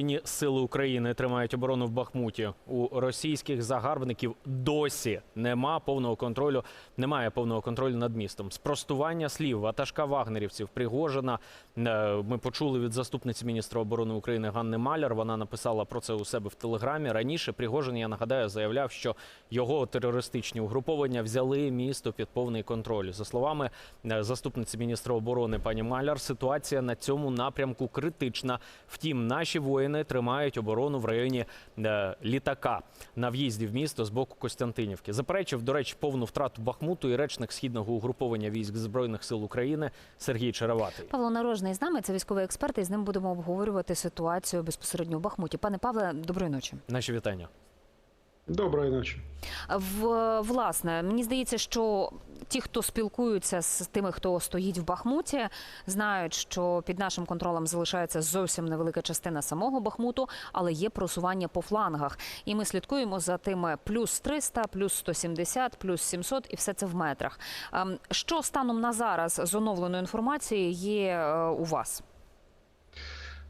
Збройні Сили України тримають оборону в Бахмуті. У російських загарбників досі нема повного контролю. Немає повного контролю над містом. Спростування слів ватажка вагнерівців Пригожина. е, Ми почули від заступниці міністра оборони України Ганни Маляр. Вона написала про це у себе в телеграмі. Раніше Пригожин, я нагадаю, заявляв, що його терористичні угруповання взяли місто під повний контроль. За словами е, заступниці міністра оборони пані Маляр, ситуація на цьому напрямку критична. Втім, наші воїни тримають оборону в районі е, літака на в'їзді в місто з боку Костянтинівки. Заперечив, до речі, повну втрату Бахмуту і речник східного угруповання військ збройних сил України Сергій Череватий. Павло Нарожний з нами, це військовий експерт, і з ним будемо обговорювати ситуацію безпосередньо у Бахмуті. Пане Павле, доброї ночі. Наші вітання. Доброї ночі. В власне, мені здається, що ті, хто спілкуються з тими, хто стоїть в Бахмуті, знають, що під нашим контролем залишається зовсім невелика частина самого Бахмуту, але є просування по флангах. І ми слідкуємо за тими плюс 300, плюс 170, плюс 700 і все це в метрах. Ем, Що станом на зараз з оновленою інформацією є е, у вас?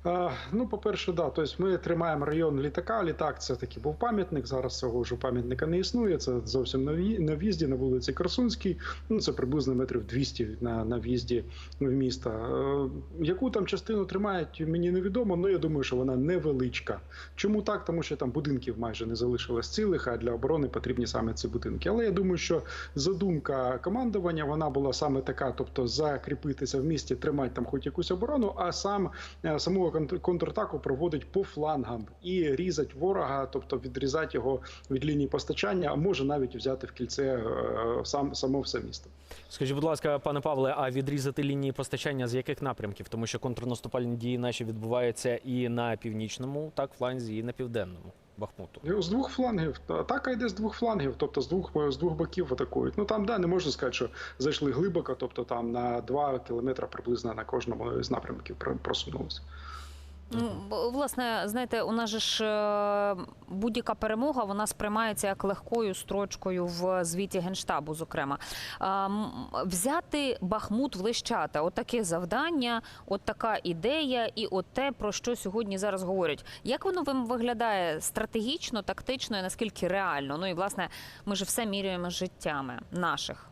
А, ну, по-перше, да, тобто ми тримаємо район літака. Літак це такий був пам'ятник. Зараз цього вже пам'ятника не існує. Це зовсім на в'їзді на вулиці Красунській. Ну це приблизно метрів 200 на, на в'їзді в місто. Е, яку там частину тримають, мені невідомо. але я думаю, що вона невеличка. Чому так? Тому що там будинків майже не залишилось цілих, а для оборони потрібні саме ці будинки. Але я думаю, що задумка командування вона була саме така: тобто закріпитися в місті, тримати там хоч якусь оборону, а сам е, саму контратаку проводить по флангам і різать ворога, тобто відрізати його від лінії постачання, а може навіть взяти в кільце е, сам само все місто. Скажіть, будь ласка, пане Павле, а відрізати лінії постачання з яких напрямків? Тому що контрнаступальні дії наші відбуваються і на північному, так фланзі, і на південному Бахмуту. З двох флангів атака йде з двох флангів, тобто з двох з двох боків атакують. Ну там да не можна сказати, що зайшли глибоко, тобто там на 2 кілометри приблизно на кожному з напрямків про- просунулися. Ну, власне, знаєте, у нас же ж е, будь-яка перемога вона сприймається як легкою строчкою в звіті генштабу. Зокрема, взяти Бахмут в Лищата. От завдання, от така ідея, і от те, про що сьогодні зараз говорять. Як воно вам виглядає стратегічно, тактично і наскільки реально? Ну і власне, ми ж все міряємо життями наших.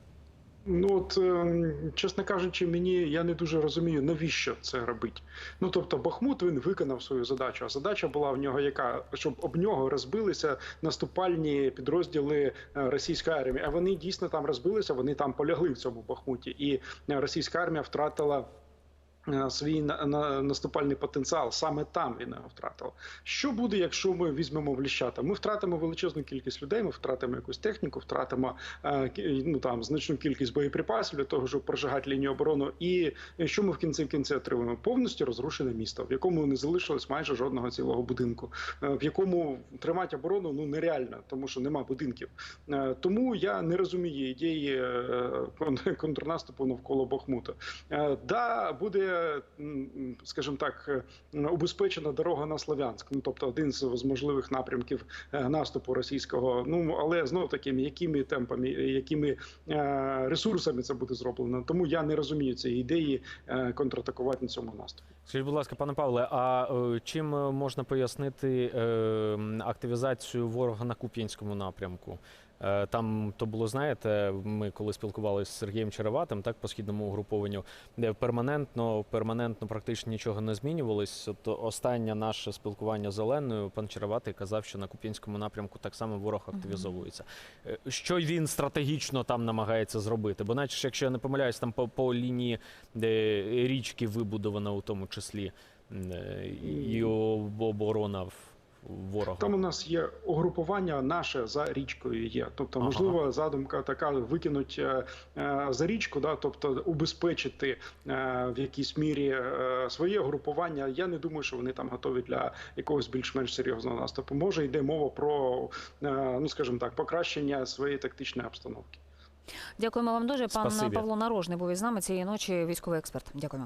Ну от ем, чесно кажучи, мені я не дуже розумію, навіщо це робить. Ну тобто, Бахмут він виконав свою задачу. А задача була в нього яка, щоб об нього розбилися наступальні підрозділи е, російської армії. А вони дійсно там розбилися, вони там полягли в цьому Бахмуті, і е, російська армія втратила. Е, Свій на, на наступальний потенціал саме там він його втратив. Що буде, якщо ми візьмемо в Ліщата? Ми втратимо величезну кількість людей, ми втратимо якусь техніку, втратимо е, ну там значну кількість боєприпасів для того, щоб прожигати лінію оборони. І що ми в кінці в кінці отримаємо? Повністю розрушене місто, в якому не залишилось майже жодного цілого будинку, е, в якому тримати оборону ну нереально, тому що нема будинків. Тому я не розумію ідеї контрнаступу навколо Бахмута. Да, буде, м, скажімо так, е, убезпечена дорога на Слов'янськ. Ну тобто один з можливих напрямків е, наступу російського. Ну але знов таки, якими темпами, якими е, ресурсами це буде зроблено. Тому я не розумію цієї ідеї е, контратакувати на цьому наступі. Скажіть, будь ласка, пане Павле, а е, чим е, можна пояснити е, активізацію ворога на Куп'янському напрямку? Е, Там то було, знаєте, ми коли спілкувалися з Сергієм Череватим, так по східному угрупованню, де перманентно, перманентно практично нічого не змінювалось. От останнє наше спілкування з Оленою, пан Череватий казав, що на Куп'янському напрямку так само ворог активізовується. Е, Що він стратегічно там намагається зробити? Бо, наче, ж, якщо я не помиляюсь, там по, по лінії де річки вибудована у тому числі е, і оборона в- ворога. Там у нас є угрупування наше за річкою є. Тобто, Ага. можливо, задумка така викинуть е, е, за річку, да, тобто убезпечити е, в якійсь мірі е, своє групування. Я не думаю, що вони там готові для якогось більш-менш серйозного наступу. Може йде мова про е, ну скажімо так, покращення своєї тактичної обстановки. Дякуємо вам дуже. Пан Спасибі. Павло Нарожний був із нами цієї ночі. Військовий експерт. Дякуємо.